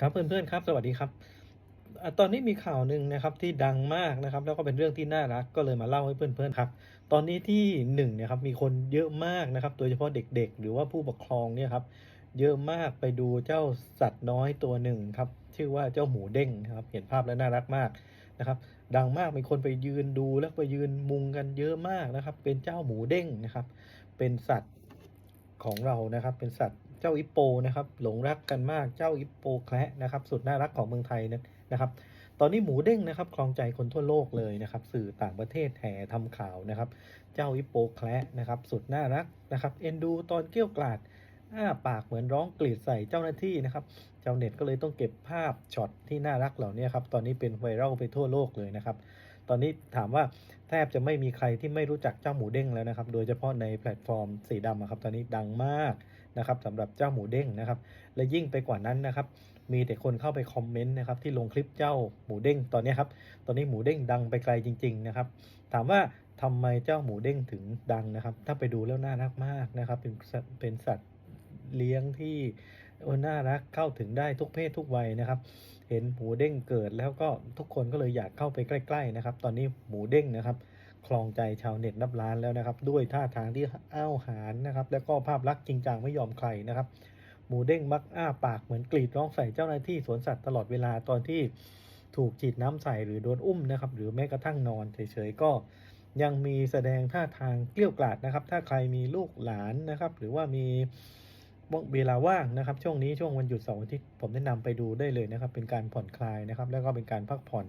ครับเพื่อนๆครับ สวัสดีครับ ตอนนี้มีข่าวหนึ่งนะครับที่ดังมากนะครับ แล้วก็เป็นเรื่องที่น่ารักก็เลยมาเล่าให้เพื่อนๆครับ ตอนนี้ที่หนึ่งเนี่ยครับมีคนเยอะมากนะครับ โดยเฉพาะเด็กๆ หรือว่าผู้ปกครองเนี่ยครับเยอะมากไปดูเจ้าสัตว์น้อยตัวหนึ่งครับ ชื่อว่าเจ้าหมูเด้งนะครับ เห็นภาพแล้วน่ารักมากนะครับ ดังมากมีคนไปยืนดูแล้วไปยืนมุงกันเยอะมากนะครับ เป็นเจ้าหมูเด้งนะครับ เป็นสัตว์ของเรานะครับ เป็นสัตว์ เจ้าอิปโปนะครับหลงรักกันมากเจ้าอิปโปแคระนะครับสุดน่ารักของเมืองไทยนะครับ ตอนนี้หมูเด้งนะครับคลองใจคนทั่วโลกเลยนะครับสื่อต่างประเทศแห่ทำข่าวนะครับ เจ้าอิปโปแคระนะครับสุดน่ารักนะครับเอ็นดูตอนเกี้ยวกลาด อ้าปากเหมือนร้องกรีดใส่เจ้าหน้าที่นะครับชาวเน็ตก็เลยต้องเก็บภาพช็อตที่น่ารักเหล่านี้ครับตอนนี้เป็นไวรัลไปทั่วโลกเลยนะครับ ตอนนี้ถามว่าแทบจะไม่มีใครที่ไม่รู้จักเจ้าหมูเด้งแล้วนะครับ โดยเฉพาะในแพลตฟอร์มสีดำครับตอนนี้ดังมากนะครับสำหรับเจ้าหมูเด้งนะครับ และยิ่งไปกว่านั้นนะครับมีแต่คนเข้าไปคอมเมนต์นะครับที่ลงคลิปเจ้าหมูเด้งตอนนี้ครับตอนนี้หมูเด้งดังไปไกลจริง ๆนะครับ ถามว่าทำไมเจ้าหมูเด้งถึงดังนะครับ ถ้าไปดูแล้วน่ารักมากนะครับ เป็นเป็นสัตว์ เลี้ยงที่น่ารักเข้าถึงได้ทุกเพศทุกวัยนะครับ เห็นหมูเด้งเกิดแล้วก็ทุกคนก็เลยอยากเข้าไปใกล้ ๆนะครับ ตอนนี้หมูเด้งนะครับคลองใจชาวเน็ตนับล้านแล้วนะครับ ด้วยท่าทางที่อ้าวหารนะครับ แล้วก็ภาพลักษณ์จริงจังไม่ยอมใครนะครับ หมูเด้งมักอ้าปากเหมือนกรีดร้องใส่เจ้าหน้าที่สวนสัตว์ตลอดเวลาตอนที่ถูกฉีดน้ำใส่หรือโดนอุ้มนะครับ หรือแม้กระทั่งนอนเฉยๆก็ยังมีแสดงท่าทางเกลี้ยวกล่อดนะครับ ถ้าใครมีลูกหลานนะครับ หรือว่ามี เวลาว่างนะครับ ช่วงนี้ช่วงวันหยุดเสาร์อาทิตย์ผมแนะนำไปดูได้เลยนะครับ เป็นการผ่อนคลายนะครับ แล้วก็เป็นการพักผ่อน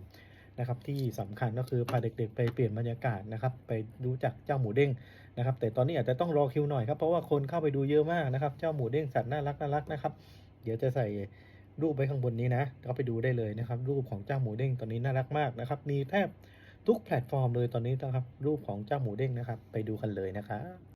นะครับที่สำคัญก็คือพาเด็กๆ ไปเปลี่ยนบรรยากาศนะครับ ไปรู้จักเจ้าหมูเด้งนะครับ แต่ตอนนี้อาจจะต้องรอคิวหน่อยครับเพราะว่าคนเข้าไปดูเยอะมากนะครับ เจ้าหมูเด้งสัตว์น่ารักน่ารักนะครับ เดี๋ยวจะใส่รูปไว้ข้างบนนี้นะก็ไปดูได้เลยนะครับ รูปของเจ้าหมูเด้งตอนนี้น่ารักมากนะครับ มีแทบทุกแพลตฟอร์มเลยตอนนี้นะครับ รูปของเจ้าหมูเด้งนะครับ ไปดูกันเลยนะครับ